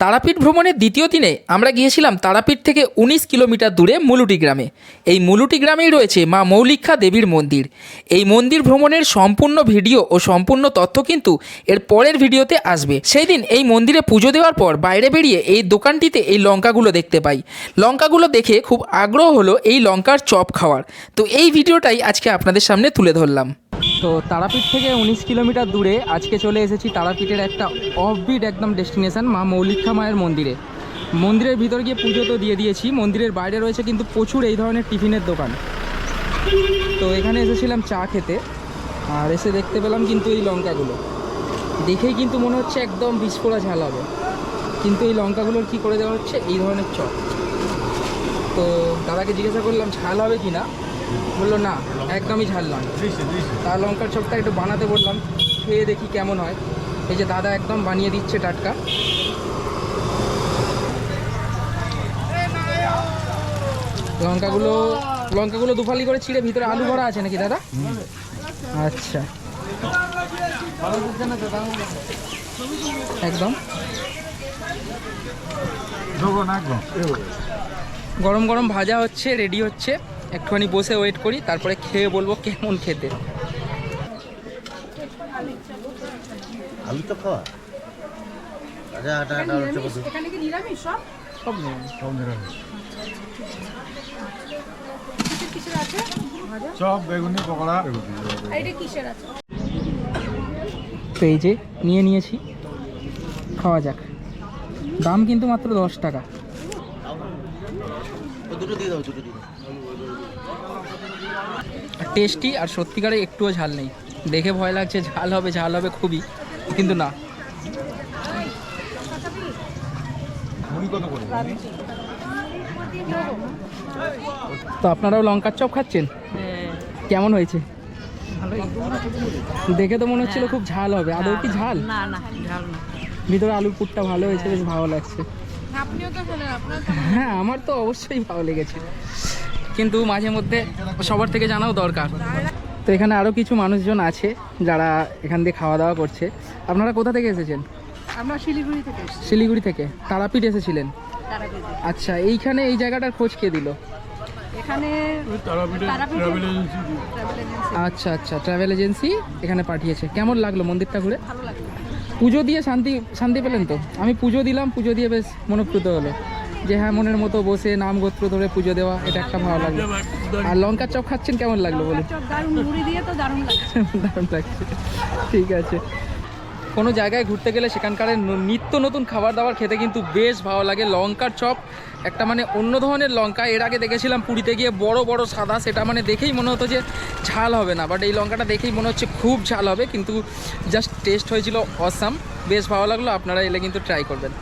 তারাপীঠ ভ্রমণের দ্বিতীয় দিনে আমরা গিয়েছিলাম তারাপীঠ থেকে উনিশ কিলোমিটার দূরে মুলুটি গ্রামে। এই মুলুটি গ্রামেই রয়েছে মা মৌলিক্ষা দেবীর মন্দির। এই মন্দির ভ্রমণের সম্পূর্ণ ভিডিও ও সম্পূর্ণ তথ্য কিন্তু এর পরের ভিডিওতে আসবে। সেই দিন এই মন্দিরে পুজো দেওয়ার পর বাইরে বেরিয়ে এই দোকানটিতে এই লঙ্কাগুলো দেখতে পাই। লঙ্কাগুলো দেখে খুব আগ্রহ হলো এই লঙ্কার চপ খাওয়ার। তো এই ভিডিওটাই আজকে আপনাদের সামনে তুলে ধরলাম। তো তারাপীঠ থেকে উনিশ কিলোমিটার দূরে আজকে চলে এসেছি তারাপীঠের একটা অফবিট একদম ডেস্টিনেশন মা মৌলিক্ষা মায়ের মন্দিরে। মন্দিরের ভিতর গিয়ে পুজো তো দিয়ে দিয়েছি, মন্দিরের বাইরে রয়েছে কিন্তু প্রচুর এই ধরনের টিফিনের দোকান। তো এখানে এসেছিলাম চা খেতে, আর এসে দেখতে পেলাম কিন্তু এই লঙ্কাগুলো। দেখেই কিন্তু মনে হচ্ছে একদম বিস্ফোরা ঝাল হবে। কিন্তু এই লঙ্কাগুলোর কি করে দেওয়া হচ্ছে? এই ধরনের চপ। তো দাদাকে জিজ্ঞাসা করলাম, ঝাল হবে কি না বলল না একদমই ঝাল নয়। তার লঙ্কার চপটা একটু বানাতে বললাম খেয়ে দেখি কেমন হয়। এই যে দাদা একদম বানিয়ে দিচ্ছে টাটকা। লঙ্কাগুলো লঙ্কাগুলো দুফালি করে ছিঁড়ে ভিতরে আলু ভরা আছে নাকি দাদা? আচ্ছা। একদম। গরম গরম ভাজা হচ্ছে রেডি হচ্ছে। একটুখানি বসে ওয়েট করি তারপরে খেয়ে বলব কেমন খেতে। আলু তো খাওয়া। আচ্ছা আটা আটা হচ্ছে কত এখানে কি নিরামিষ সব? সব নিরামিষ। সব নিরামিষ। কিসের কিসের আছে? চপ বেগুনি পকোড়া। এটা কিসের আছে? তো এই যে নিয়ে নিয়েছি। খাওয়া যাক। দাম কিন্তু মাত্র দশ টাকা। দুটো দিয়ে দাও দুটো দিয়ে দাও। টেস্টি আর সত্যিকারে একটুও ঝাল নেই। দেখে ভয় লাগছে ঝাল হবে ঝাল হবে খুবই কিন্তু না। তো আপনারাও লঙ্কার চপ খাচ্ছেন? কেমন হয়েছে? দেখে তো মনে হচ্ছিল খুব ঝাল হবে। আদৌ কি ঝাল? না না ঝাল না। ভিতরে আলুর পুরটা ভালো হয়েছে বেশ ভালো লাগছে। আপনিও তো খেলেন আপনার হ্যাঁ আমার তো অবশ্যই ভালো লেগেছে। কিন্তু মাঝে মধ্যে সবার থেকে জানাও দরকার। তো এখানে আরও কিছু মানুষজন আছে যারা এখান দিয়ে খাওয়া দাওয়া করছে। আপনারা কোথা থেকে এসেছেন? আমরা শিলিগুড়ি থেকে শিলিগুড়ি থেকে। তারাপীঠ এসেছিলেন? আচ্ছা এইখানে এই জায়গাটার খোঁজ কে দিল? এখানে তারাপীঠে ট্রাভেল এজেন্সি। আচ্ছা আচ্ছা ট্রাভেল এজেন্সি এখানে পাঠিয়েছে। কেমন লাগল মন্দিরটা ঘুরে? পুজো দিয়ে শান্তি শান্তি পেলেন তো? আমি পুজো দিলাম পুজো দিয়ে বেশ মনোপ্রুত হলো। যে হ্যাঁ মনের মতো বসে নাম গোত্র ধরে পুজো দেওয়া এটা একটা ভালো লাগল আর লঙ্কার চপ খাচ্ছেন কেমন লাগল বলুন? তো দারুণ লাগছে। ঠিক আছে। কোনো জায়গায় ঘুরতে গেলে সেখানকার নিত্য নতুন খাবার দাবার খেতে কিন্তু বেশ ভালো লাগে। লঙ্কার চপ একটা মানে অন্য ধরনের লঙ্কা। এর আগে দেখেছিলাম পুরীতে গিয়ে বড় বড় সাদা সেটা মানে দেখেই মনে হতো যে ঝাল হবে না। বাট এই লঙ্কাটা দেখেই মনে হচ্ছে খুব ঝাল হবে কিন্তু জাস্ট টেস্ট হয়েছিল অসাম বেশ ভালো লাগল আপনারা এলে কিন্তু ট্রাই করবেন।